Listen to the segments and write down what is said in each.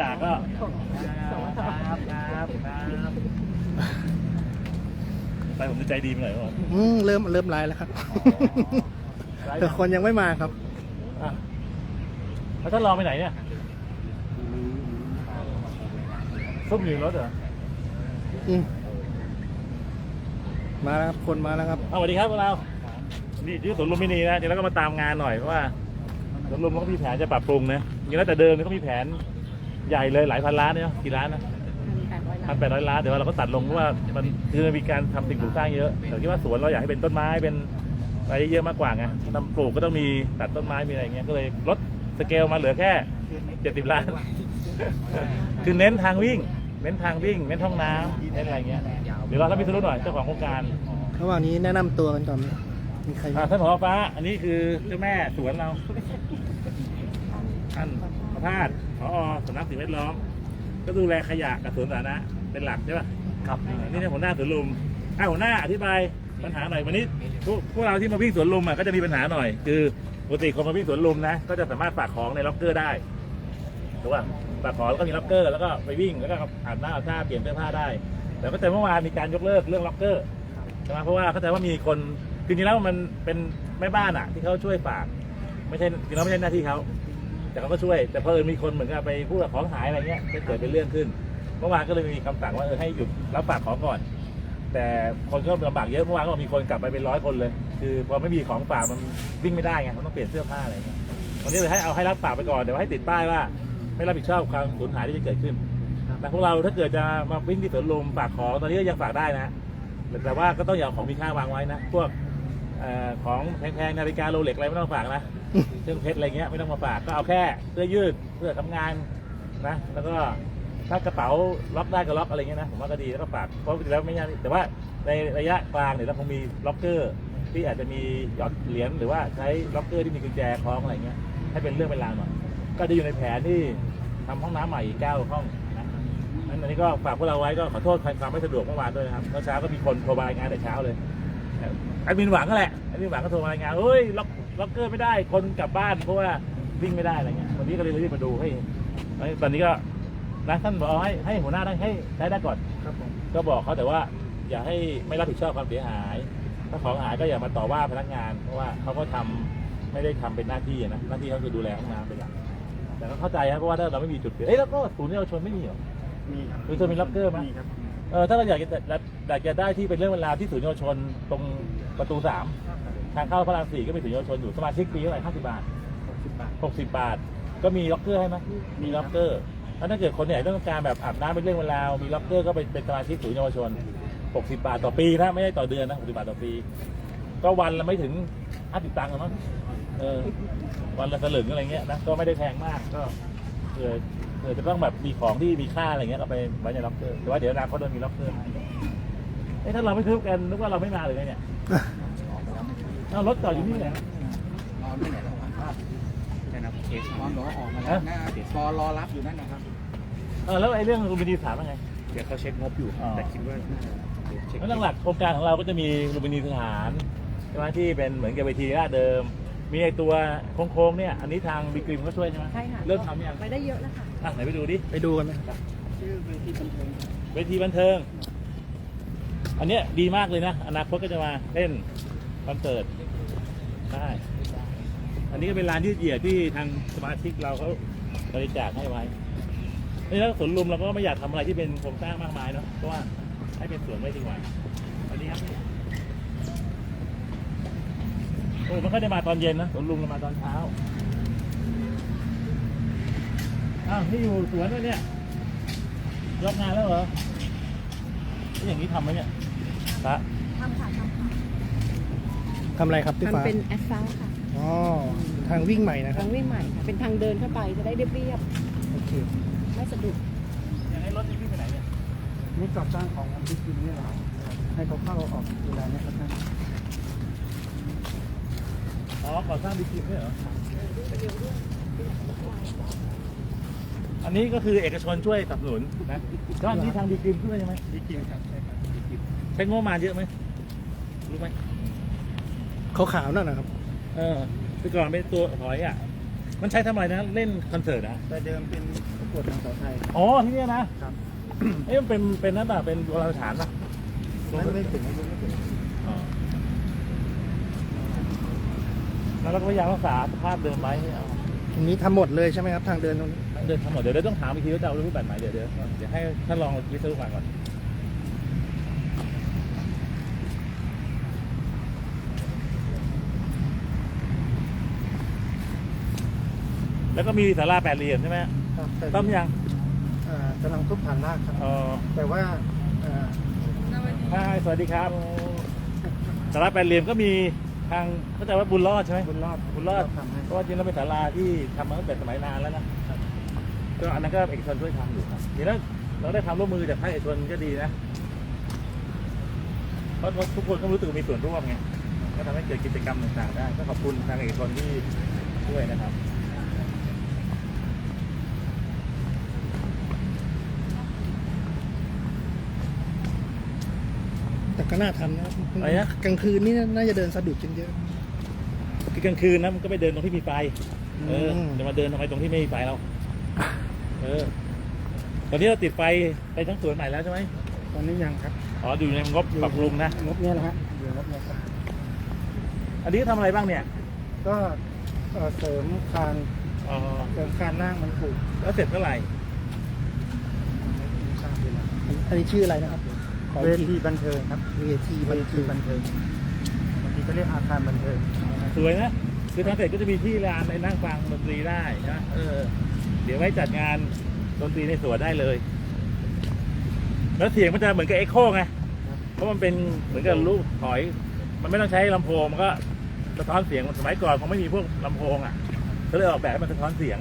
ด่าก็ครับครับครับไปผมจะใจดีไปหน่อยก่อนอืมเริ่มเริ่มไลฟ์แล้วครับ แต่คนยังไม่มาครับอะแล้วท่านรองไปไหนเนี่ยซุ่มอยู่ในรถเหรออืมมาแล้วครับคนมาแล้วครับเอาสวัสดีครับพวกเรานี่ที่สวนลุมพินีนะจริงแล้วก็มาตามงานหน่อยเพราะว่าสวนลุมเขาก็มีแผนจะปรับปรุงนะจริงแล้วแต่เดิมเนี่ยเขามีแผน ใหญ่เลยหลายพันล้านเนี่ยกี่ล้านนะพันแปดร้อยล้านเดี๋ยวเราก็ตัดลงเพราะว่ามันคือมีการทำสิ่งปลูกสร้างเยอะแต่คิดว่าสวนเราอยากให้เป็นต้นไม้เป็นอะไรเยอะมากกว่าไงทำปลูกก็ต้องมีตัดต้นไม้มีอะไรอย่างเงี้ยก็เลยลดสเกลมาเหลือแค่เจ็ดสิบล้าน คือเน้นทางวิ่ง เน้นทางวิ่ง เน้นห้องน้ำเน้นอะไรเงี้ยเดี๋ยวเราท่านพิศนุหน่อยเจ้าของโครงการระหว่างนี้แนะนำตัวกันก่อนนะมีใครอ่าท่านผอฟ้า อันนี้คือเจ้าแม่สวนเราท่านประ ภาสผอสำนักสิ่งแวดล้อม ก็ดูแลขยะกับสวนสาธารณะเป็นหลักใช่ป่ะครับนี่เนี่ยหัวหน้าสวนลุมอ่าหัวหน้าอธิบายปัญหาหน่อยวันนี้พวกพวกเราที่มาวิ่งสวนลุมอะก็จะมีปัญหาหน่อย คือปกติคนมาวิ่งสวนลุมนะก็จะสามารถฝากของในล็อกเกอร์ได้ถูกป่ะฝากของแล้วก็มีล็อกเกอร์แล้วก็ไปวิ่งแล้วก็อาบน้ำอาบท่าเปลี่ยนเสื้อผ้าได้แต่ก็แต่เมื่อวานมีการยกเลิกเรื่องล็อกเกอร์ใช่ไหมเพราะว่าเข้าใจว่ามีคนคือจริงๆแล้วมันเป็นแม่บ้านอะ ที่เขาช่วยฝาก ไม่ใช่จริงๆแล้วไม่ใช่หน้าที่เขา แต่เขาก็ช่วย แต่เพอญมีคนเหมือนกับไปพูดกับของหายอะไรเงี้ยก็เกิดเป็นเรื่องขึ้น เมื่อวานก็เลยมีคำสั่งว่าเออให้หยุดรับฝากของก่อน แต่คนก็ลำบากเยอะเมื่อวานก็มีคนกลับไปเป็นร้อยคนเลย คือพอไม่มีของฝากมันวิ่งไม่ได้ไงมันต้องเปลี่ยนเสื้อผ้าอะไรเงี้ยวันนี้เลยให้เอาให้รับฝากไปก่อนเดี๋ยวให้ติดป้ายว่าไม่รับผิดชอบความสูญหายที่จะเกิดขึ้นแต่พวกเราถ้าเกิดจะมาวิ่งที่สวนลุมฝากของตอนนี้ก็ยังฝากได้นะแต่ว่าก็ต้องอย่าเอาของมีค่าวางไว้นะพวกเอ่อของแพงๆนาฬิกาโรเล็กอะไรไม่ต้องฝากนะ เครื่องเพชรอะไรเงี้ยไม่ต้องมาฝากก็เอาแค่เสื้อยืดเพื่อทำงานนะแล้วก็ถ้ากระเป๋าล็อกได้ก็ล็อกอะไรเงี้ยนะผมว่าก็ดีแล้วก็ฝากเพราะจริงแล้วไม่ยากแต่ว่าในระยะกลางเนี่ยเราคงมีล็อกเกอร์ที่อาจจะมีหยอดเหรียญหรือว่าใช้ล็อกเกอร์ที่มีกุญแจคล้องอะไรเงี้ยให้เป็นเรื่องเป็นราวหน่อยก็จะอยู่ในแผนที่ทำห้องน้ำใหม่อีกเก้าห้องนะนั้นอันนี้ก็ฝากพวกเราไว้ก็ขอโทษความไม่สะดวกเมื่อวานด้วยนะครับเมื่อเช้าก็มีคนโทรมารายงานแต่เช้าเลยแอดมินหวังก็แหละแอดมินหวังก็โทรมารายงานเฮ้ยล็อก ล็อกเกอร์ไม่ได้คนกลับบ้านเพราะว่าวิ่งไม่ได้อะไรเงี้ยวันนี้ก็เลยรีบมาดูให้ให้ตอนนี้ก็นะท่านบอกเอาให้ให้หัวหน้าได้ให้ใช้ได้ก่อนครับผมก็บอกเขาแต่ว่า อย่าให้ไม่รับผิดชอบความเสียหาย ถ้าของหายก็อย่ามาต่อว่าพนักงาน เพราะว่าเขาก็ทำไม่ได้ทำเป็นหน้าที่อะนะหน้าที่เขาคือดูแลห้องน้ำเป็นหลักแต่ก็เข้าใจครับเพราะว่าถ้าเราไม่มีจุดเปลี่ยนเอ้ยแล้วก็ศูนย์เยาวชนไม่มีเหรอมีครับศูนย์เยาวชนมีล็อกเกอร์ไหมมีครับเออถ้าเราอยากจะอยากจะได้ที่เป็นเรื่องเวลาวที่ศูนย์เยาวชนตรงประตูสาม ทางเข้าพระรามสี่ก็มีศูนย์เยาวชนอยู่สมาชิกปีเท่าไหร่ห้าสิบบาทสิบบาทหกสิบบาท ก็มีล็อกเกอร์ให้ไหมมีล็อกเกอร์แล้วถ้าเกิดคนไหนต้องการแบบอาบน้ำเป็นเรื่องเวลาวมีล็อกเกอร์ก็ไปเป็นสมาชิกศูนย์เยาวชนหกสิบบาทต่อปีนะไม่ใช่ต่อเดือนนะหกสิบาทต่อปี ก็วันละไม่ถึงห้าสิบตังค์หรอกมั้งเออวันละสลึงอะไรเงี้ยนะก็ไม่ได้แพงมากก็เผื่อเผื่อจะต้องแบบมีของที่มีค่าอะไรเงี้ยก็ไปไว้ในล็อกเกอร์แต่ว่าเดี๋ยวอนาคตเรามีล็อกเกอร์ให้เอ้ยถ้าเราไม่ทึบกันนึกว่าเราไม่มาเลยไงเนี่ย เอารถจอดอยู่นี่แหละนอนที่ไหนแล้วครับนะครับเอกนอนรอออกมาแล้วหน้ารอรอรับอยู่นั่นนะครับเออแล้วไอ้เรื่องลูมินีถามว่าไง เดี๋ยวเขาเช็คงบอยู่อ๋อแต่คิดว่าเดี๋ยวเช็คแล้วหลักๆโครงการของเราก็จะมีลูมินีสถานใช่ไหมที่เป็นเหมือนกับเวทีราชเดิม มีไอ้ตัวโค้งๆเนี่ยอันนี้ทางบีกริมก็ช่วยใช่ไหมใช่ค่ะเริ่มทำยังไปได้เยอะแล้วค่ะอะไหนไปดูดิไปดูกันไหมชื่อเวทีบันเทิงเวทีบันเทิง อันเนี้ยดีมากเลยนะอนาคตก็จะมาเล่น คอนเสิร์ตได้อันนี้ก็เป็นร้านยืดเหยียดที่ทางสมาชิกเราเขาบริจาคให้ไว้นี่แล้วสวนลุมเราก็ไม่อยากทำอะไรที่เป็นโครงสร้างมากมายเนาะเพราะว่าให้เป็นสวนไว้ดีกว่าอันนี้ครับโอ้ไม่ค่อยได้มาตอนเย็นนะสวนลุมเรามาตอนเช้าอ้าวนี่อยู่สวนด้วยเนี่ยยกงานแล้วเหรอนี่อย่างนี้ทำไหมเนี่ยพระทำค่ะ ทำค่ะทำอะไรครับพี่ฟ้าทำเป็นแอสฟัลต์ค่ะอ๋อทางวิ่งใหม่นะครัทาบงวิ่งใหม่ค่ะ เป็นทางเดินเข้าไปจะได้เรียบโอเคๆไม่สะดุดอย่างนี้รถนี่วิ่งไปไหนเนี่ยนี่ก่อสร้างของบิ๊กกินนี่แหละให้เขาเข้าออกเวลาเนี้ครับท่านอ๋อก่อสร้างบิ๊กคิมด้วยเหรอ อันนี้ก็คือเอกชนช่วยสนับสนุนนะก็อันนี้ทางบิ๊กคิมช่วยใช่ไหมบิ๊กกินครับใช่ครับใช้งบประมาณเยอะไหมรู้ไหม ขาวๆนั่นนะครับ เออแต่ก่อนเป็นตัวหอยอะ มันใช้ทำอะไรนะ เล่นคอนเสิร์ตนะ แต่เดิมเป็นประกวดนางสาวไทย อ๋อ ที่เนี่ยนะ ครับ เอ๊ะมันเป็น เป็นนั่นป่ะเป็นโบราณสถานป่ะไม่ไม่ถึงไม่ถึงไม่ถึงอ๋อแล้วเราก็พยายามรักษาสภาพเดิมไว้ให้เอาตรงนี้ทำหมดเลยใช่ไหมครับทางเดินตรงนี้ เดินทั้งหมดเดี๋ยวเดี๋ยวต้องถามอีกทีว่าจะเอารูปแบบไหนเดี๋ยวเดี๋ยวเดี๋ยวให้ท่านลองวิศวกรก่อน แล้วก็มีศาลาแปดเหลี่ยมใช่ไหมครับแต่ต้อมยังอ่ากำลังทุบฐานรากครับอ๋อแต่ว่าอ่าใช่สวัสดีครับศาลาแปดเหลี่ยมก็มีทางเข้าใจว่าบุญรอดใช่ไหมบุญรอดบุญรอดทำให้เพราะว่าจริงแล้วเป็นศาลาที่ทำมาตั้งแต่สมัยนานแล้วนะก็อันนั้นก็เอกชนช่วยทำอยู่ครับทีนั้นเราได้ความร่วมมือจากภาคเอกชนก็ดีนะเพราะทุกคนก็รู้สึกว่ามีส่วนร่วมไงก็ทำให้เกิดกิจกรรมต่างๆได้ก็ขอบคุณทางเอกชนที่ช่วยนะครับ แต่ก็น่าทำนะครับอะไรนะ กลางคืนนี่น่าจะเดินสะดุดกันเยอะ คือกลางคืนนะมันก็ไปเดินตรงที่มีไฟ เอออืมจะมาเดินทำไมตรงที่ไม่มีไฟเรา เออ ตอนนี้เราติดไฟไปทั้งสวนใหม่แล้วใช่ไหมตอนนี้ยังครับอ๋ออยู่ในงบปรับปรุงนะ งบเนี้ยนะฮะอยู่งบเนี้ยครับอันนี้ทำอะไรบ้างเนี่ย ก็เอ่อเสริมคานอ๋อ เสริมคานล่างมันผูกแล้วเสร็จเมื่อไหร่ อันนี้ชื่ออะไรนะครับ เวทีบันเทิงครับ เวทีบันเทิงบันเทิงบางทีก็เรียกอาคารบันเทิงสวยนะคือทางเสร็จก็จะมีที่ลานในนั่งฟังดนตรีได้นะเออ เดี๋ยวไว้จัดงานดนตรีในสวนได้เลย แล้วเสียงมันจะเหมือนกับเอ็กโคไงเพราะมันเป็นเหมือนกับลูกถอย มันไม่ต้องใช้ลำโพงมันก็สะท้อนเสียงสมัยก่อนคงไม่มีพวกลำโพงอะก็เลยออกแบบให้มันสะท้อนเสียง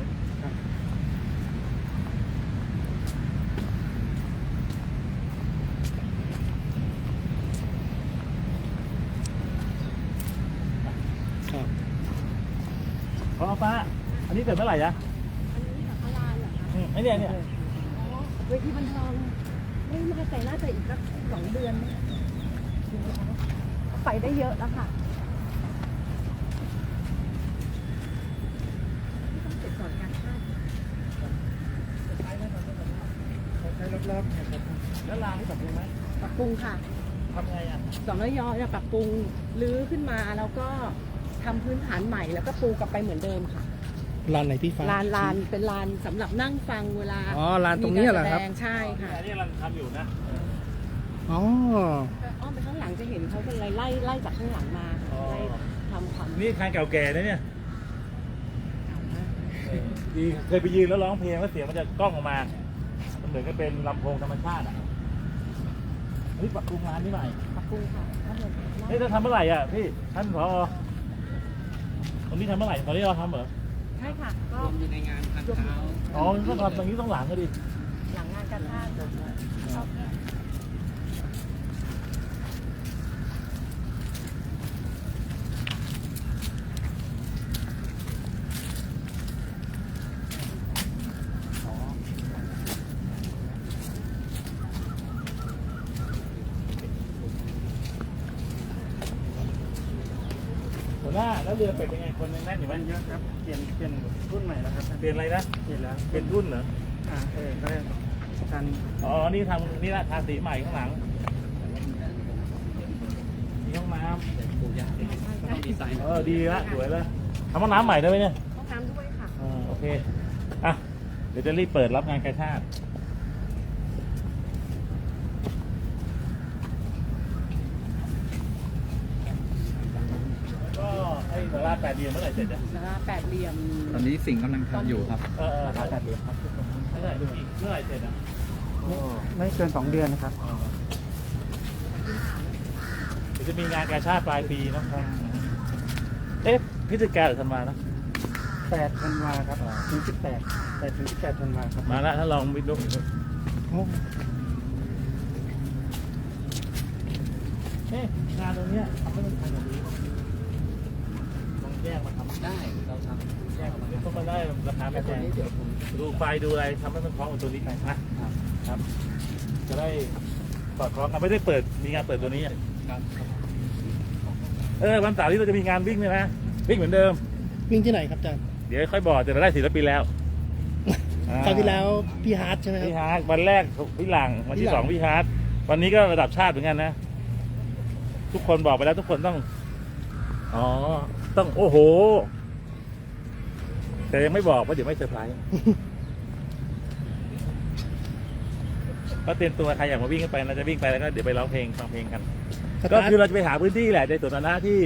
ครับ พอป้า อั นนี้เสร็จเมื่อไหร่อะอันนี้แบบพลานเหรอคะอืมไอ้เนี่ยเนี่ยอ๋อเวทีบันเทิงไม่น่าใจน่าจะอีกสักสองเดือนไหมไปได้เยอะแล้วค่ะต้องเสร็จก่อนการคาดใช้รอบๆเนี่ยครับแล้วลานที่ปรับปรุงไหมปรับปรุงค่ะทำไงอะสองยอจะปรับปรุงรื้อขึ้นมาแล้วก็ทำพื้นฐานใหม่แล้วก็ปูกลับไปเหมือนเดิมค่ะ ลานไหนพี่ฟ้าลานลานเป็นลานสำหรับนั่งฟังเวลาอ๋อลานตรงนี้เหรอครับ มีกาแสดงใช่ค่ะอันนี้กำลังทำอยู่นะอ๋อ อ้อมไปข้างหลังจะเห็นเขาเป็นไล่ไล่ไล่จากข้างหลังมาอ๋อไล่ทำความนี่คานเก่าแก่นะเนี่ยเก่ามากดีเคยไปยืนแล้วร้องเพลงแล้วเสียงมันจะกล้องออกมามันเหมือนกับเป็นลำโพงธรรมชาติอะเฮ้ยปรับปรุงร้านนี้ใหม่ปรับปรุงค่ะก็เหมือนเฮ้ยจะทำเมื่อไหร่อะพี่ท่านผอตรงนี้ทำเมื่อไหร่ตอนนี้เราทำเหรอ ใช่ค่ะก็รวมอยู่ในงานพันเท้าอ๋อต้องทำตรงนี้ต้องหลังก็ดิหลังงานการท่าชอบหัวหน้าแล้วเรือเป็ดเป็นไงคนยังแน่นอยู่ไหมมันเยอะครับ เปลี่ยนเปลี่ยนรุ่นใหม่แล้วครับเปลี่ยนอะไรนะเปลี่ยนแล้วเป็นรุ่นเหรออ่าเออก็เลยการอ๋อนี่ทำนี่ละทาสีใหม่ข้างหลังมีห้องน้ปูยากก็ต้องดีไซน์ำเออดีละสวยละทำห้องน้ำใหม่ได้ไหมเนี่ยห้องน้ำด้วยค่ะอ่าโอเคอะเดี๋ยวจะรีบเปิดรับงานกาชาติ ก็ไอ้สาราแปดเดียมเมื่อไหร่เสร็จอะแล้วก็แปดเหลี่ยมตอนนี้สิ่งห์กำลังทำอยู่ครับ เออเออสาราแปดเดียมครับไม่ใช่อีกเมื่อไหร่เสร็จอะไม่เกินสองเดือนนะครับอ๋อเดี๋ยวจะมีงานกาชาติปลายปีเนอะเอ๊ะพฤศจิกาหรือธันวานะแปดธันวาครับถึงสิบแปดแปดถึงสิบแปดธันวาครับมาละถ้าลองไปดูโอ้เอ๊ะงานตรงเนี้ยทำให้มันทันกว่านี้ลอง แยกมาทำได้เราทำแยกมาเดี๋ยวก็มาได้ราคาแต่ไม่แพงดูไฟดูอะไรทำให้มันคล้องกับตัวนี้ไปนะครับ จะได้สอดคล้องกันไม่ได้เปิดมีงานเปิดตัวนี้เออวันเสาร์นี้เราจะมีงานวิ่งเลยนะวิ่งเหมือนเดิม วิ่งที่ไหนครับอาจารย์เดี๋ยวค่อยบอกแต่เราได้ศิลปินแล้วอ่คราวที่แล้วพี่ฮาร์ดใช่ไหมครับพี่ฮาร์ดวันแรกพี่หลังวันที่สองพี่ฮาร์ดวันนี้ก็ระดับชาติเหมือนกันนะ ทุกคนบอกไปแล้วทุกคนต้อง อ๋อ ต้องโอ้โห แต่ยังไม่บอกว่าะเดี๋ยวไม่เซอร์ไพรส์ก็เตรียมตัวใครอยากมาวิ่งกันไปเราจะวิ่งไปแล้วก็เดี๋ยวไปร้องเพลงฟังเพลงกันสก็ตาร์ทคือเราจะไปหาพื้นที่แหละในสวนสาธารณะที่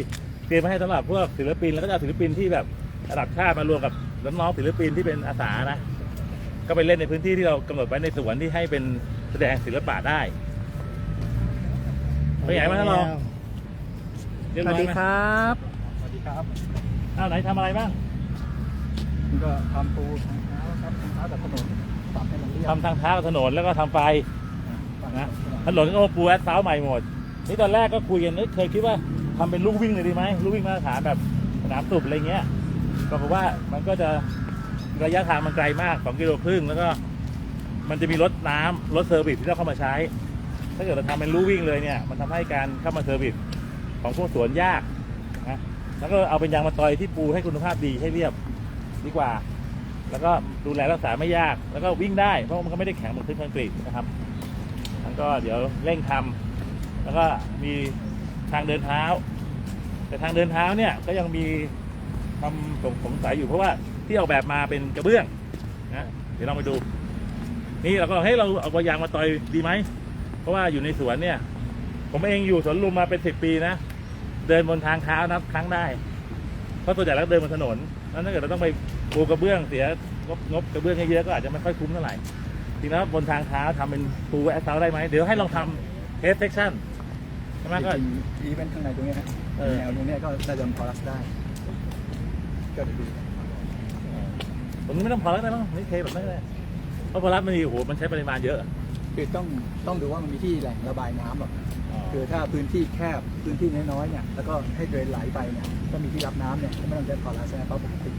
เตรียมมาให้สำหรับพวกศิลปินแล้วก็จะเอาศิลปินที่แบบระดับชาติมารวมกับน้องๆศิลปินที่เป็นอาสานะก็ไปเล่นในพื้นที่ที่เรากำหนดไว้ในสวนที่ให้เป็นแสดงศิลปะได้ไปไหนมาท่านรองเรียบสร้วัอสยดีไหม ครับสวัสดี ครับอ้าวไหนทำอะไรบ้างนี่ก็ทำปูทางเท้าครับทางเท้ากับถนนปรับให้มันเรียบทำทางเท้ากับถนนแล้วก็ทำไฟฝั่งนะถนนถนนก็ปูแอสฟ้าล์ทใหม่หมด นี่ตอนแรกก็คุยกันเอ้ยเคยคิดว่าทำเป็นลูกวิ่งเลยดีไหมลูกวิ่งมาตรฐานแบบสนามสุบอะไรเงี้ยปรากฏว่ามันก็จะระยะทางมันไกลมาก2กิโลครึ่งแล้วก็ มันจะมีรถน้ำรถเซอร์วิสที่ต้องเข้ามาใช้ ถ้าเกิดเราทำเป็นลู่วิ่งเลยเนี่ย มันทำให้การเข้ามาเซอร์วิสของพวกสวนยากนะ แล้วก็เอาเป็นยางมาตอยที่ปูให้คุณภาพดีให้เรียบดีกว่า แล้วก็ดูแลรักษาไม่ยาก แล้วก็วิ่งได้เพราะมันก็ไม่ได้แข็งเหมือนพื้นคอนกรีตนะครับมันก็เดี๋ยวเร่งทำแล้วก็มีทางเดินเท้า แต่ทางเดินเท้าเนี่ยก็ยังมีคำสงสงสัยอยู่เพราะว่าที่ออกแบบมาเป็นกระเบื้องนะเดี๋ยวลองไปดู นี่เราก็ให้เราเอายางมาต่อยดีไหมเพราะว่าอยู่ในสวนเนี่ย ผมเองอยู่สวนลุมมาเป็นสิบปีนะ เดินบนทางเท้านับครั้งได้ เพราะส่วนใหญ่แล้วเดินบนถนนแล้วถ้าเกิดเราต้องไปปูกระเบื้องเสียงบงบกระเบื้องเยอะๆก็อาจจะไม่ค่อยคุ้มเท่าไหร่จริงแล้วบนทางเท้าทำเป็นปูแอสเซาได้ไหมเดี๋ยวให้ลองทำเทสเซ็กชั่นใช่ไหมก็จริงๆอีเวนต์ข้างในตรงเนี้ยฮะเออแนวตรงเนี้ยก็น่าจะพอรัสได้ก็เดี๋ยวดูตรงนี้ไม่ต้องพอแล้วได้มั้งนี่เทแบบนั้นเลยเพราะพอรับมันมีโอ้โหมันใช้ปริมาณเยอะคือต้องต้องดูว่ามันมีที่แหล่งระบายน้ำหรอก คือถ้าพื้นที่แคบพื้นที่น้อยๆเนี่ยแล้วก็ให้เดรนไหลไปเนี่ยก็มีที่รับน้ำเนี่ยไม่ต้องใช้ขอรัสนะเพราะปกติ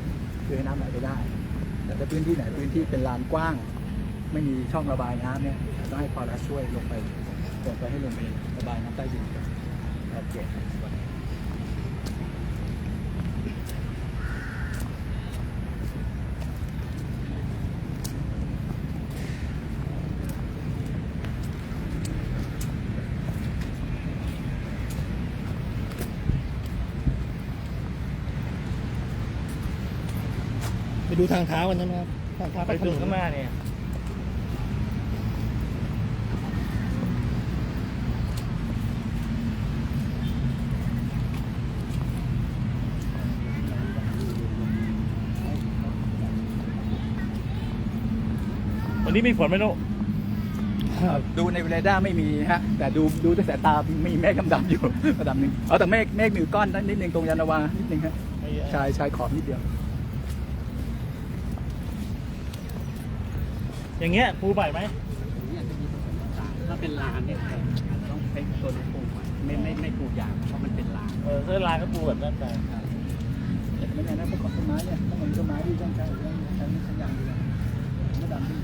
คือให้น้ำไหลไปได้ แต่ถ้าพื้นที่ไหนพื้นที่เป็นลานกว้าง ไม่มีช่องระบายน้ำเนี่ยต้องให้พอรัสช่วยลงไปลงไปให้ลงไประบายน้ำใต้ดินโอเค ไป ดูทางเท้ากันใช่ไหมครับทางเท้าไปกับถดูนนข้างหน้าเนี่ยวันนี้มีฝนไหมนุครับดูในเรดาร์ไม่มีฮะ แต่ดูดูด้วยสายตา มีเมฆดำๆอยู่ระดับหนึ่งเอาแต่เมฆเมฆมีอยู่ก้อนนิดนึงตรงยานนาวานิดนึงฮะชายชายขอบนิดเดียว อย่างเงี้ยปูใหม่ไหมถ้าเป็นลานเนี่ยอาจจะต้องใช้ตัวนี้ปลูกไว้ไม่ไม่ไม่ปลูกยางเพราะมันเป็นลานเออเสื้อลายก็ปูแบบนั้นไปแต่ไม่แน่นะพวกของต้นไม้เนี่ยต้องมีต้นไม้ที่ต้องใช้ต้องใช้ใช้ยางอยู่แล้วไม่ดำดี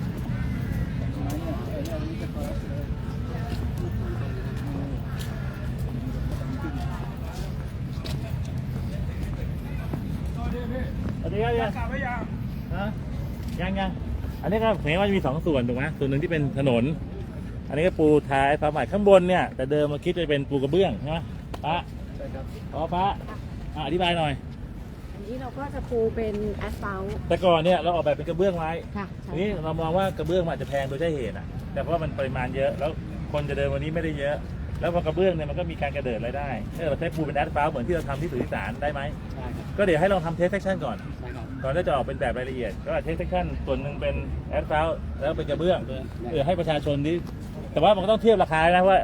อันนี้ก็เห็นว่าจะมีสองส่วนถูกไหมส่วนหนึ่งที่เป็นถนน อันนี้ก็ปูท้ายฟ้าใหม่ข้างบนเนี่ย แต่เดิมมาคิดจะเป็นปูกระเบื้องใช่ไหมปะใช่ครับอ๋อปะอะอธิบายหน่อย อันนี้เราก็จะปูเป็นแอสฟัลต์แต่ก่อนเนี่ยเราออกแบบเป็นกระเบื้องไว้ค่ะทีนี้เรามองว่ากระเบื้องมันอาจจะแพงโดยใช่เหตุอะ แต่เพราะว่ามันปริมาณเยอะแล้วคนจะเดินวันนี้ไม่ได้เยอะ แล้วพอกระเบื้องเนี่ยมันก็มีการกระเดิดรายได้ถ้าเราใช้ปูเป็นแอสฟัลต์เหมือนที่เราทำที่สุริสานได้ไหมใช่ครับก็เดี๋ยวให้ลองทำเทสเซคชั่นก่อน ใช่ครับก่อนที่จะออกเป็นแบบรายละเอียด ก็เทสเซคชั่นส่วนหนึ่งเป็นแอสฟัลต์แล้วเป็นกระเบื้องเพื่อให้ประชาชนที่แต่ว่ามันก็ต้องเทียบราคานะว่า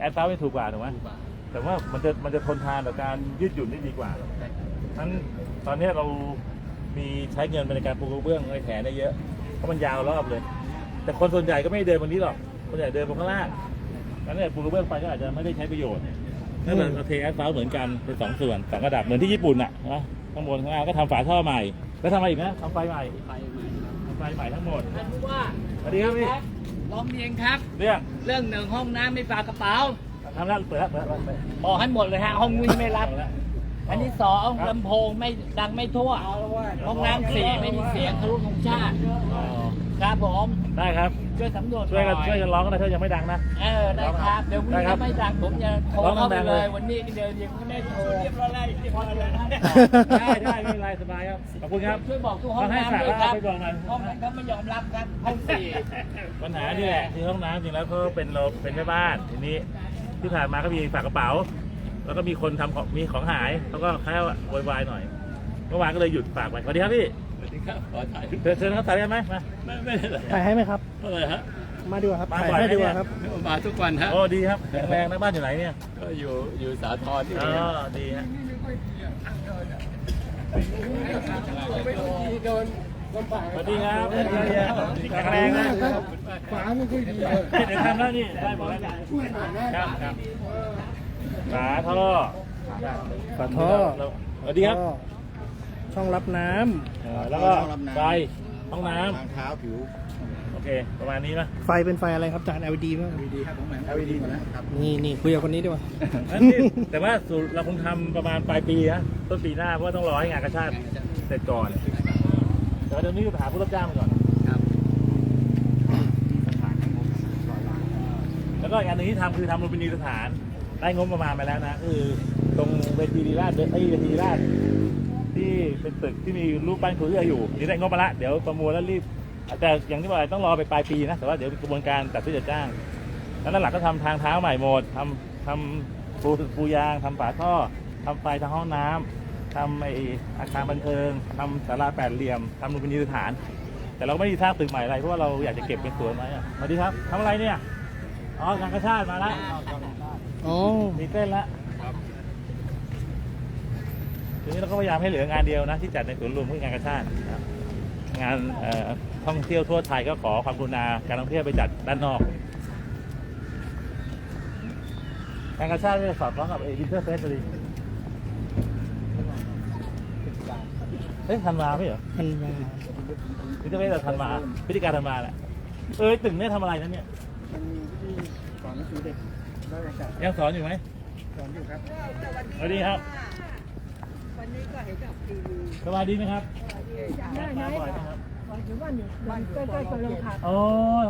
แอสฟัลต์ไม่ถูกกว่าถูกไหมถูกป่ะแต่ว่ามันจะมันจะทนทานต่อการยืดหยุ่นได้ดีกว่าใช่ครับทั้นตอนนี้เรามีใช้เงินไปในการปูกระเบื้องในแผนได้เยอะเพราะมันยาวรอบเลย แต่คนส่วนใหญ่ก็ไม่ได้เดินบนนี้หรอกส่วนใหญ่เดินบนข้างล่างนั้นเนี่ยปูกระเบื้องไปก็อาจจะไม่ได้ใช้ประโยชน์นั่นเหมือนเราเทแอสฟัลต์เหมือนกันเป็นสองส่วนสองระดับเหมือนที่ญี่ปุ่นอะนะข้างบนข้างล่างก็ทำฝาท่อใหม่ แล้วทำอะไรอีกนะทำไฟใหม่ไปใหม่ครับทำไฟใหม่ทั้งหมดท่านผู้ว่าสวัสดีครับพี่ร้องเรียนครับ เรื่องเรื่องหนึ่งห้องน้ำไม่ฝากระเป๋าทำแล้วเปิดแล้วเปิดแล้วเปิดแล้วบอกให้หมดเลยฮะห้องนี้ไม่รับเอาละอันที่สองลำโพงไม่ดังไม่ทั่ว ห้องน้ำสี่ไม่มีเสียงทะลุธงชาติ ครับผมได้ครับ ช่วยสำรวจช่วยกันหช่วยน่กันร้องก็ได้ถ้ายังไม่ดังนะ เออได้ครับเดี๋ยวพรุ่งได้นี้ครับถ้าไม่ดังผมจะโทรร้องเข้าไปดังๆเลเลย ย วันนี้เดี๋ยวยังไม่ได้โทรเรียบร้อยแล้วเรียบร้อยแล้วได้ได้ไม่เป็นไรสบายครับขอบคุณครับช่วยบอกทุกห้องมาให้น้ำด้วยฝากครับไปบอกหน่อยห้องนั้นเขาไม่ยอมรับครับห้องสี่ปัญหานี่แหละที่ห้องน้ำจริงแล้วเขาเป็นเราเป็นแม่บ้านทีนี้ที่ผ่านมาก็มีฝากกระเป๋า แล้วก็มีคนทำของมีของหายเขาก็แค่โวยวายหน่อยเมื่อวานก็เลยหยุดฝากไปสวัสดีครับพี่สวัส ดีครับขอถ่ายเชิญเชิญเขาถ่ายได้ไหมมาไม่ไม่ได้ถ่ายให้ไหมครับอะไรฮะ มาดีกว่าครับมาถ่ายบ่อยให้ไหมดีกว่าเนี่ย ครับ มาทุกวันฮะโอ้ดีครับแข็งแรงนะบ้านอยู่ไหนเนี่ยก็อยู่อยู่สาทรที่อ๋อนี่ดีฮะสวัสดีครับสวัสดีครับแข็งแรงนะฝาไม่ค่อยดีเดี๋ยวทำแล้วนี่ได้หมดแล้วครับครับฝาท่อฝาท่อสวัสดีครับก็ ช่องรับน้เออแล้วก็ไฟห้องน้ทางเท้าผิวำโอเค ประมาณนี้นะำไฟเป็นไฟอะไรครับจาน LED มั้ง LED ครับผมแหม่ LED หมดแล้วครับ นี่นี่คุยกับคนนี้ดีกว่าอันนี้แต่ว่าสูตรเราคงทำประมาณปลายปีนะต้นปีหน้าเพราะว่าต้องรอให้งานกระชาติเสร็จก่อนแต่ว่าเดี๋ยวนี้ไปหาผู้รับจ้างมาก่อน ครับแล้วก็อีกอันหนึ่งที่ทำคือทำโรบินีสถาน ได้งบประมาณไปแล้วนะคือตรงเวทีดีราชไอ้ยเวทีราช ที่เป็นตึกที่มีรูปปั้นครูเรืออยู่นี่ได้งบมาละเดี๋ยวประมวลแล้วรีบแต่อย่างที่บอกต้องรอไปปลายปีนะแต่ว่าเดี๋ยวกระบวนการตัดสินจัดจ้างแล้วด้านหลังก็ทำทางเท้าใหม่หมดทำทำปูปูยางทำฝาท่อทำไฟทางห้องน้ำทำไออาคารบันเทิงทำศาลาแปดเหลี่ยมทำโรงพยาบาลสถาน แต่เราก็ไม่ได้สร้างตึกใหม่อะไรเพราะว่าเราอยากจะเก็บเป็นสวนไว้อะสวัสดีครับทำอะไรเนี่ยอ๋องานกระชาติมาแล้วอ๋อมีเต้นแล้ว ทีนี้เราก็พยายามให้เหลืองานเดียวนะที่จัดในสวนลุมคืองานกระชาตินะครับงานเอ่อท่องเที่ยวทั่วไทยก็ขอความกรุณาการท่องเที่ยวไปจัดด้านนอกการกระชาติจะสอดคล้องกับเอวินเตอร์เฟสพอดีเฮ้ยทันมาไม่เหรอมันมาวินเตอร์เฟสแต่ทันมาพฤติการทันมาแหละเอ้ยตึงเนี่ยทำอะไรนั่นเนี่ยมันมีที่สอนหนังสือเด็กได้โอกาสยังสอนอยู่ไหมสอนอยู่ครับสวัสดีครับ วันนี้ก็เห็นกับทีวีสบายดีไหมครับได้ไหมมาบ่อยไหมครับวันอยู่บ้านอยู่บ้านใกล้ๆกับโรงผักโอ้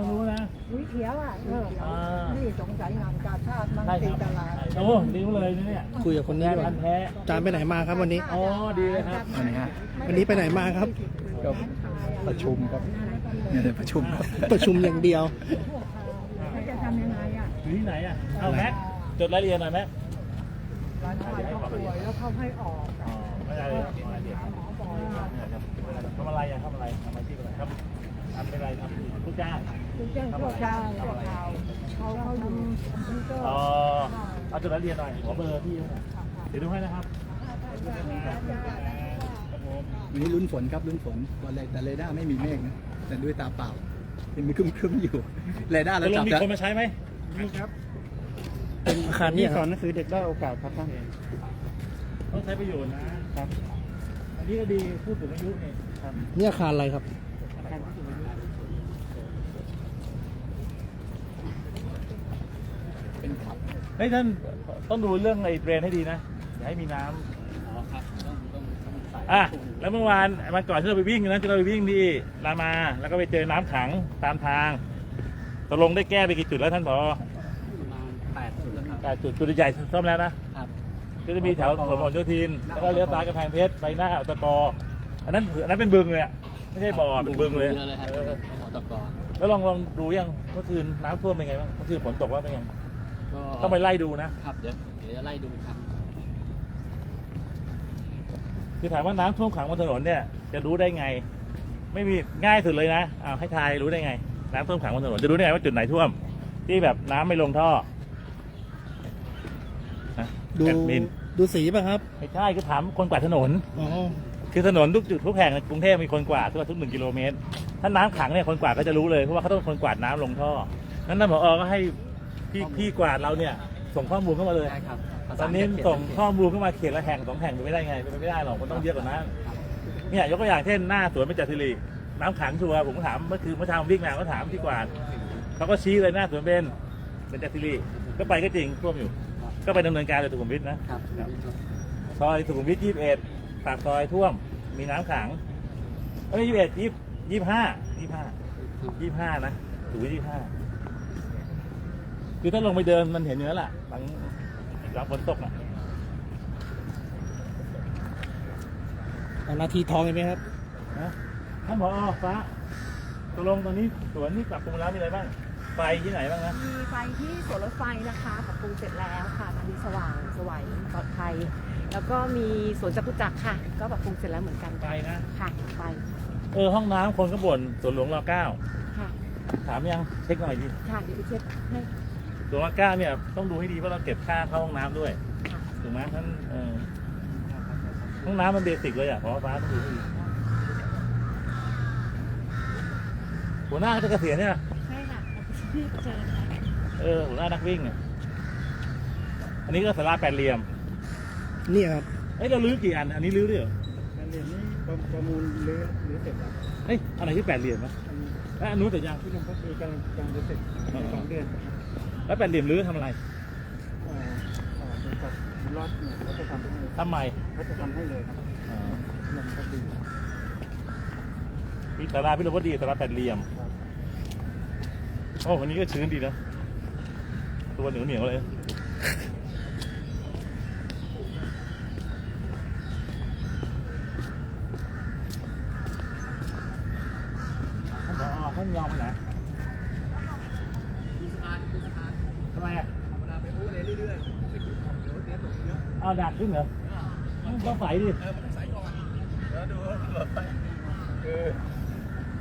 รู้นะสีเขียวอะเอออ่านี่สงสัยงานกาชาติมันใช่ตีครับตลาดโอ้ดีเลยนะเนี่ยคุยกับคนนี้แม่ดีกพัว่านธุ์แท้จานไปไหนมาครับวันนี้ อ๋อดีเลยครับอันนี้ฮะวันนี้ไปไหนมาครับ ก็ประชุมครับเนี่ยเดี๋ยวประชุมครับประชุมอย่างเดียว จะทำยังไงอะอยู่ที่ไหนอะเอาแม็กจดรายละเอียดหน่อยแม็กร้านค้าเขาป่วยแล้วเขาให้ออก ทำอะไรอะทำอะไรทำอาชีพอะไรครับทำเป็นอะไรทำผู้จ้างคุณแจ้งพวกชาวพวกเราเขาเขาดูคอมพิวเตอร์อ๋อเอาจดรายเอียดหน่อยขอเบอร์พี่เดี๋ยวดูให้นะครับมวันนี้ลุ้นฝนครับลุ้นฝนวันแรกแต่เรดาร์ไม่มีเมฆนะแต่ด้วยตาเปล่ายังมีครึ้มๆอยู่เรดาร์เราจับแล้วมีคนมาใช้ไหมครับเป็นอาคารนี้สอนหนังสือเด็กได้โอกาสครับท่านต้องใช้ประโยชน์นะ ครับอันนี้ก็ดีผู้สูงอายุเนี่ยครับนี่อาคารอะไรครับเป็นขับเฮ้ยท่านต้องดูเรื่องไอ้เดรนให้ดีนะอย่าให้มีน้ำอ๋อครับต้องต้องต้องใส่อะแล้วเมื่อวานมันก่อนที่เราไปวิ่งนะที่เราไปวิ่งที่รามา แล้วก็ไปเจอน้ำขังตามทางตกลงได้แก้ไปกี่จุดแล้วท่านผอประมาณแปดจุดแล้วครับ แปดจุดจุดใหญ่ซ่อมแล้วนะครับ ก็จะมีแถวถนนโยธินแล้วก็เลี้ยวซ้ายกระแพงเพชรไปหน้าอตกอันนั้นอันนั้นเป็นบึงเลยอะไม่ใช่บ่อเป็นบึงเลยเยอะเลยครับเอออตกแล้วลองลองดูยังเมื่อคืนน้ำท่วมเป็นไงบ้างเมื่อคืนฝนตกว่าเป็นไงก็ต้องไปไล่ดูนะ ครับเดี๋ยวเดี๋ยวจะไล่ดูครับ คือถามว่าน้ำท่วมขังบนถนนเนี่ยจะรู้ได้ไง ไม่มีง่ายสุดเลยนะเอาให้ทายรู้ได้ไง น้ำท่วมขังบนถนนจะรู้ได้ไงว่าจุดไหนท่วม ที่แบบน้ำไม่ลงท่อนะ ดูแอดมิน ดูสีป่ะครับไม่ใช่คือถามคนกวาดถนน อ๋อคือถนนทุกจุดทุกแห่งในกรุงเทพมีคนกวาดทุกทุกหนึ่งกิโลเมตร ถ้าน้ำขังเนี่ยคนกวาดก็จะรู้เลยเพราะว่าเขาต้องคนกวาดน้ำลงท่อนั้นท่านผอก็ให้พี่พี่กวาดเราเนี่ย ส่งข้อมูลเข้ามาเลย ได้ครับประตสาอนนี้เขตส่งเขตข้อมูลเข้ามาเขตละแห่งสองแห่งเป็นไม่ได้ไงเป็นไม่ได้หรอกมันต้องเยอะกว่านั้นเนี่ยยกตัวอย่างเช่นหน้าสวนเป็นจัตุรีน้ำขังชัวร์ผมก็ถามเมื่อคืนเมื่อเช้าผมวิ่งมาก็ถามพี่กวาดเขาก็ชี้เลยหน้าสวนเป็นเป็นจัตุรีก็ไปก็จริงท่วมอยู่ ก็ไปดำเนินการเลยถูกผมวิทย์นะ ครับครับ ซอยสุขุมวิทยี่สิบเอ็ดปากซอยท่วม มีน้ำขังเอ้ยยี่สิบเอ็ดยี่ยี่ห้ายี่ห้ายี่ห้านะสุขุมวิทยี่ห้าคือถ้าลงไปเดินมันเห็นอยู่แล้วล่ะหลังหลังฝนตกอะนาทีทองเห็นไหมครับ นะท่านผอฟ้าตกลงตอนนี้สวนนี่ปรับปรุงแล้วมีอะไรบ้าง ไฟที่ไหนบ้างนะ มีไฟที่สวนรถไฟนะคะปรับปรุงเสร็จแล้วค่ะตอนนี้สว่างสวยปลอดภัย แล้วก็มีสวนจตุจักรค่ะ ก็ปรับปรุงเสร็จแล้วเหมือนกันไฟนะ ค่ะไฟเออห้องน้ำคนก็บ่นสวนหลวงรอเก้าค่ะถามยังเช็คหน่อยดิค่ะเดี๋ยวไปเช็คให้ สวนรอเก้าเนี่ยต้องดูให้ดีว่าเราเก็บค่าเข้าห้องน้ำด้วยค่ะ ถูกไหมท่านเออห้องน้ำมันเบสิกเลยอะเพราะว่าฟ้าต้องดูให้ดีหัวหน้าเขาจะเกษียณเนี่ยใช่ค่ะที่ เจอค่ะเออหัวหน้านักวิ่งเนี่ยอันนี้ก็สาราแปดเหลี่ยมนี่ครับเอ้ยเราลื้อกี่อัน อันนี้ลื้อด้วยเหรอการเรียนนี้ประมูลหรือหรือเสร็จแล้วเอ้ยอันไหนที่แปดเหลี่ยมวะแล้วอันนู้นแต่ยังที่ลงก็คือกำลังกำลังจะเสร็จในสองเดือนแล้วแปดเหลี่ยมลื้อทำอะไรเอ่อเอ่อเป็นกับรถเนี่ยเขาจะทำให้ทำไมเขาจะทำให้เลยครับอ๋อลงก็ดีมีสาราพิรพดีสาราแปดเหลี่ยม โอ้วันนี้ก็ชื้นดีนะ ตัวเหนียวเหนียวๆเลยท่านผอท่านยอมไหนทำไมอะเอาดักขึ้นเหรอต้องใส่ดิคือพอดี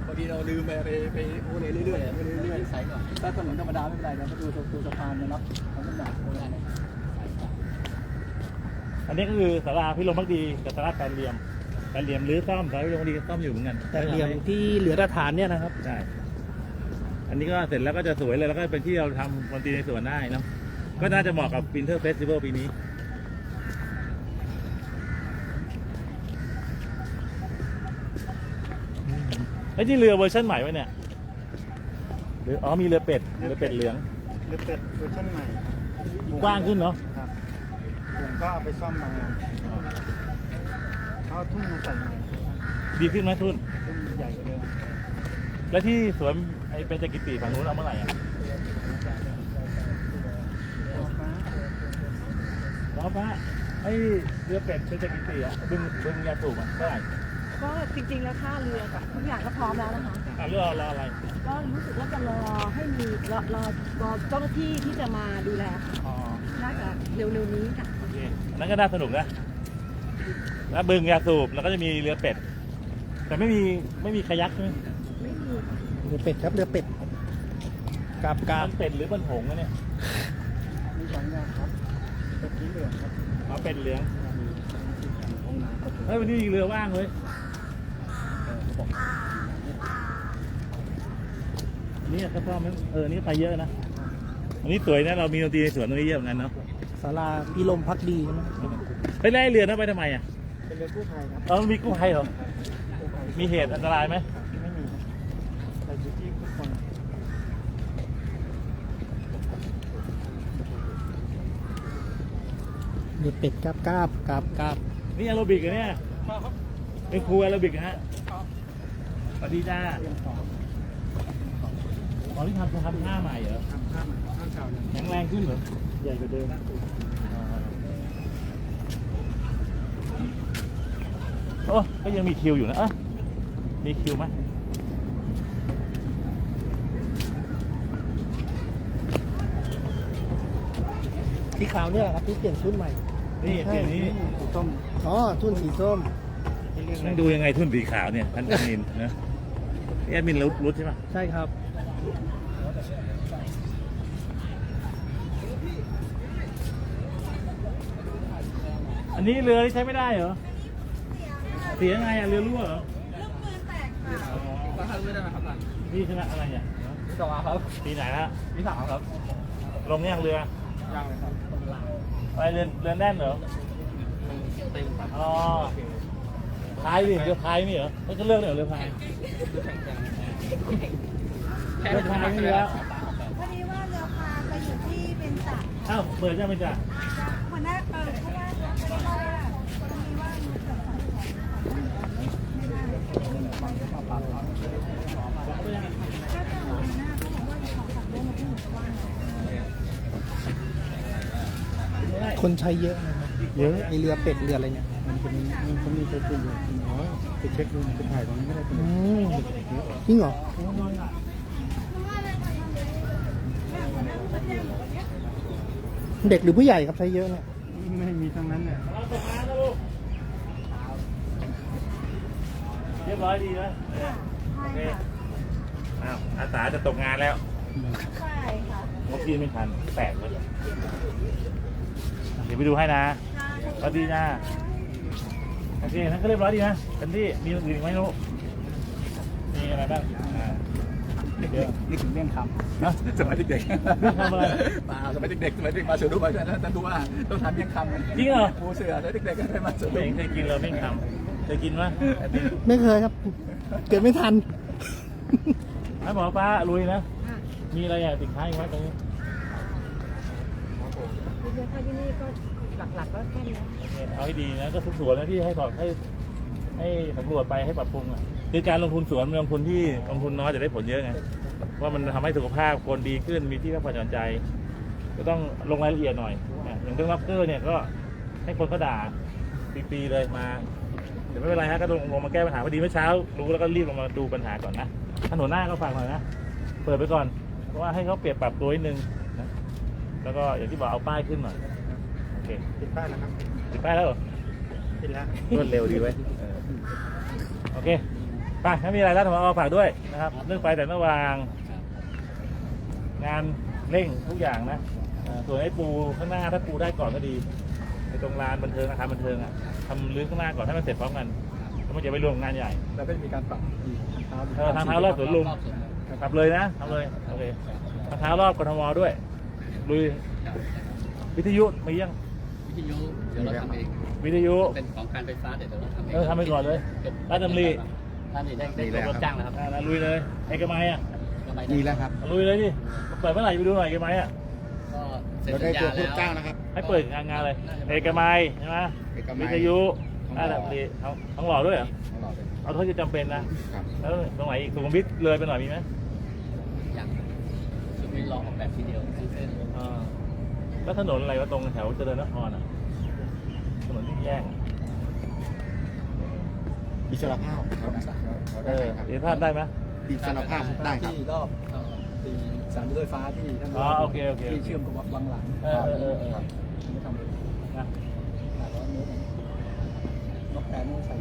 เราลืมไปไปไปโอ้เลยเรื่อยๆไปเรื่อยๆใส่ก่อนถ้าถนนธรรมดาไม่เป็นไรเราก็ดูตัวสะพานนะครับของมันหนักโบราณเนี่ยใส่ก่อนอันนี้ก็คือสาราพิรมพักดีกับสาราแปดเหลี่ยมแปดเหลี่ยมหรือซ่อมสาราพิรมพักดีก็ซ่อมอยู่เหมือนกันแต่เหลี่ยมที่เหลือฐานเนี่ยนะครับใช่อันนี้ก็เสร็จแล้วก็จะสวยเลยแล้วก็เป็นที่เราทำดนตรีในสวนได้เนอะก็น่าจะเหมาะกับ Winter Festival ปีนี้ ไอ้ยนี่เรือเวอร์ชันใหม่ไว้เนี่ยหรืออ๋อมีเรือเป็ดเรือเป็ดเหลืองหรือเป็ดเวอร์ชันใหม่กว้างขึ้นเนาะครับผมก็เอาไปซ่อมมาเขาเอาทุ่งมาใส่ใหม่ดีขึ้นไหมทุน ทุ่งใหญ่กว่าเดิมแล้วที่สวนไอ้เป็นจักริตีฝั่งนู้นเอาเมื่อไหร่อะแล้วป้าไอ้เรือเป็ดเป็นจักริตีอะบึงบึงยาสูบอะเท่าไหร่ ก็จริงๆแล้วท่าเรือกับทุกอย่างก็พร้อมแล้วนะคะอะเรือรออะไรก็รู้สึกว่าจะรอให้มีรอรอรอเจ้าหน้าที่ที่จะมาดูแลค่ะอ๋อน่าจะเร็วๆนี้ค่ะ โอเคอันนั้นก็น่าสนุกนะแล้วบึงยาสูบแล้วก็จะมีเรือเป็ด แต่ไม่มีไม่มีคายักใช่ไหมไม่มีเรือเป็ดครับเรือเป็ดกาบกาบมันเป็ดหรือมันหงส์นะเนี่ยมีสองอย่างครับเป็ดสีเหลืองครับเอาเป็ดเหลือง เฮ้ยวันนี้มีเรือว่างเลย นี่ก็ซ่อมไหมเออ นี่ไปเยอะนะวันนี้สวยนะ เรามีดนตรีในสวนตรงนี้เยอะเหมือนกันเนาะศาลาพิลมพักดีใช่ไหมไปไล่เรือนั้นไปทำไมอะ เป็นเรือกู้ภัยครับเออมีกู้ภัยเหรอกู้ภัยมีเหตุอันตรายไหมไม่มีครับแต่อยู่ที่ทุกคนเรือเป็ดกาบกาบกาบกาบนี่แอโรบิกเหรอเนี่ยเป็นครูแอโรบิกเหรอฮะส วัสดีจ้าตอนที่ทำทำท่าใหม่เหรอทำข้ามข้ามเก่าเนี่ยแข็งแรงขึ้นเหรอ ใหญ่กว่าเดิมโอ้ก็ยังมีคิวอยู่นะเอะมีคิวไหมสีขาวเนี่ยครับที่เปลี่ยนชุดใหม่ นี่เปลี่ยนนี้สีส้ม อ๋อชุดสีส้มนั่งดูยังไงทุ่นสีขาวเนี่ยท่านแอดมินนะ แอดมินรู้รู้ใช่ไหมใช่ครับ อันนี้เรือที่ใช้ไม่ได้เหรอ เสียไงอะเรือรั่วเหรอก็ทำไม่ได้ไหมครับท่านนี่คณะอะไรเนี่ยวิศวะครับปีไหนละวิสามครับ ลงยังเรือยังเลยครับไปเรือเรือแน่นเหรอเต็มครับอ๋อ พายดิเรือพายนี่เหรอไม่ก็เลือกเลยเหรอเรือพายแข่งแข่งเรือพายไม่มีแล้วพอดีว่าเรือพาไปอยู่ที่เป็นสระอ้าวเปิดยังไม่จ้ะหัวหน้าเปิดเพราะว่าไม่ได้คนใช้เยอะนะครับเยอะไอเรือเป็ดเรืออะไรเนี่ยมัน เป็นมันเขามีไปตรวจอ๋อไปเช็คดูไปถ่ายตรงนี้ไม่ได้อืมจริงเหรอเด็กหรือผู้ใหญ่ครับใช้เยอะเนี่ยไม่มีทั้งนั้นเนี่ยเรียบร้อยดีนะโอเคอ้าวอาสาจะตกงานแล้วใช่ค่ะเมื่อกี้ไม่ทันแปลกเลยเดี๋ยวไปดูให้นะสวัสดีนะ โอเคนั่นก็เรียบร้อยดีนะกันที่มีอย่างอื่นอีกไหมลูกมีอะไรบ้างอ่าเยอะนี่ถึงเรื่องคำนะสมัยเด็กๆเรื่องคำอะไรเปล่าสมัยเด็กๆสมัยเด็กมาสวนลุมไปนะท่านรู้ว่าต้องทานเมี่ยงคำจริงเหรอ ปูเสือแล้วเด็กๆก็เคยมาสวนไม่ลุมเห็นเคยกินเราไม่ทำเคยกินไหมไม่เคยครับ เกิดไม่ทัน ให้หมอป้าลุยนะ มีอะไรอะติดค้างอีกไหมตรงนี้เรื่องค่าที่นี่ก็ หลักๆก็แค่นี้เอาให้ดีนะก็ทุกสวนนะที่ให้ถอดให้ให้สำรวจไปให้ปรับปรุงอะคือการลงทุนสวนลงทุนที่ลงทุนน้อยจะได้ผลเยอะไงว่ามันทำให้สุขภาพคนดีขึ้นมีที่พักผ่อนหย่อนใจ ก็ต้องลงรายละเอียดหน่อยอย่างเรื่องล็อกเกอร์เนี่ยก็ให้คนเขาด่าปีๆเลยมาเดี๋ยวไม่เป็นไรฮะก็ลงลงมาแก้ปัญหาพอดีเมื่อเช้า รู้แล้วก็รีบลงมาดูปัญหาก่อนนะถนนหน้าก็ฝากหน่อยนะเปิดไปก่อนเพราะว่าให้เขาเปรียบปรับตัวนิดนึงนะแล้วก็อย่างที่บอกเอาป้ายขึ้นหน่อย เคติดป้ายแล้วครับติดป้ายแล้วเหรอติดแล้วรวดเร็วดีไว้ยเออโอเคไปถ้ามีอะไรแล้วผมเอาฝากด้วยนะครับเรื่องไฟแต่ระวางงานเร่งทุกอย่างนะเอ่อส่วนไอ้ปูข้างหน้าถ้าปูได้ก่อนก็ดีในตรงลานบันเทิงอาคารบันเทิงอะทำรื้อข้างหน้าก่อนให้มันเสร็จพร้อมกันแล้วมันจะไปรวมงานใหญ่ แล้วก็จะมีการปรับอีกทางเออทางเท้ารอบสวนลุมขับเลยนะทำเลยโอเคทางเท้ารอบกทมด้วยลุยวิทยุมียัง วิทยุเดี๋ยวเราทำเองวิทยุ เป็นของการไฟฟ้าเดี๋ยวเราทำเองเออทำไปก่อนเลยราชดำริท่านนี่ได้ได้รับจ้างแล้วครับอ่าลุยเลยเอกมัยอะก็ไม่ดีได้แล้วครับลุยเลยดิเปิดเมื่อไหร่ไปดูหน่อยเอกมัยอะก็เสร็จสัญญาแล้วให้เปิดงานงานเลยเอกมัยใช่ไหมเอกมัย วิทยุทองหล่อราชดำริท้องท้องหล่อด้วยเหรอเอาเท่าที่จำเป็นนะแล้วตรงไหนอีกสุขุมวิทเลยไปหน่อยมีไหมอย่างชุดนี้รอออกแบบทีเดียวทั้งเส้นอ่า แล้วถนนอะไรวะตรงแถวเจริญนครอะ ถนนที่แยกอะอิสระภาพเออเดี๋ยวภาพได้ไหมอิสระภาพได้ครับ ที่รอบเอ่อตีสามรถไฟฟ้าที่ท่านอ๋อโอเคโอเคที่เชื่อมกับวังหลังเออเออเออเออไม่ทำเลยนะหลายร้อยเมตรนกแปรนกใส่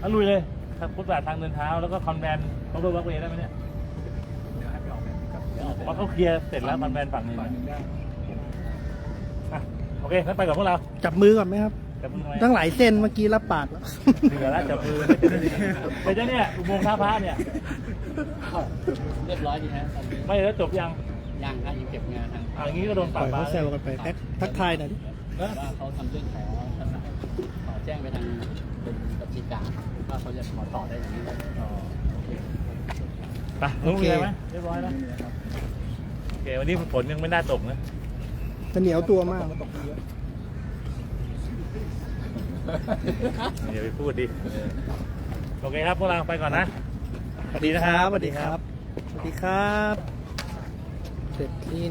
เอาลุยเลยถ้าพุทธบาททางเดินเท้าแล้วก็คอนแวนต้องดูวักเวย์ได้ไหมเนี่ยเดี๋ยวให้ไปออกแบบกับเดี๋ยวออกแบบเพราะเขาเคลียร์เสร็จแล้วคอนแวนฝั่งหนึงฝ่ายหนึ่งได้อะ โอเคงั้นไปกับพวกเราจับมือก่อนไหมครับ จับมือไหมตั้งหลายเส้นเมื่อกี้รับปากแล้ว เหลือแล้วจับมือไปเจ้าเนี่ยอุโมงค์ท่าพระเนี่ย เรียบร้อยดีฮะตอนนี้ไม่แล้วจบยังยังครับยังเก็บงานทางอ่าอย่างนี้ก็โดนปปล่รัอบยมาเขาแซวกันไปแท็กทักทายหน่อยดิว่าเขาทำเรื่องขอขอแจ้งไปทางเป็นบัญชีกลางว่าเขาจะขอต่อได้อย่างนี้อ๋อไปรู้มีอะไรไหมเรียบร้อยแล้วโอเควันนี้ฝนยังไม่น่าตกนะ จะเหนียวตัวมากตกเยอะอย่าไปพูดดิเออโอเคครับพวกเราไปก่อนนะ สวัสดีนะครับ สวัสดีครับ สวัสดีครับ เสร็จที่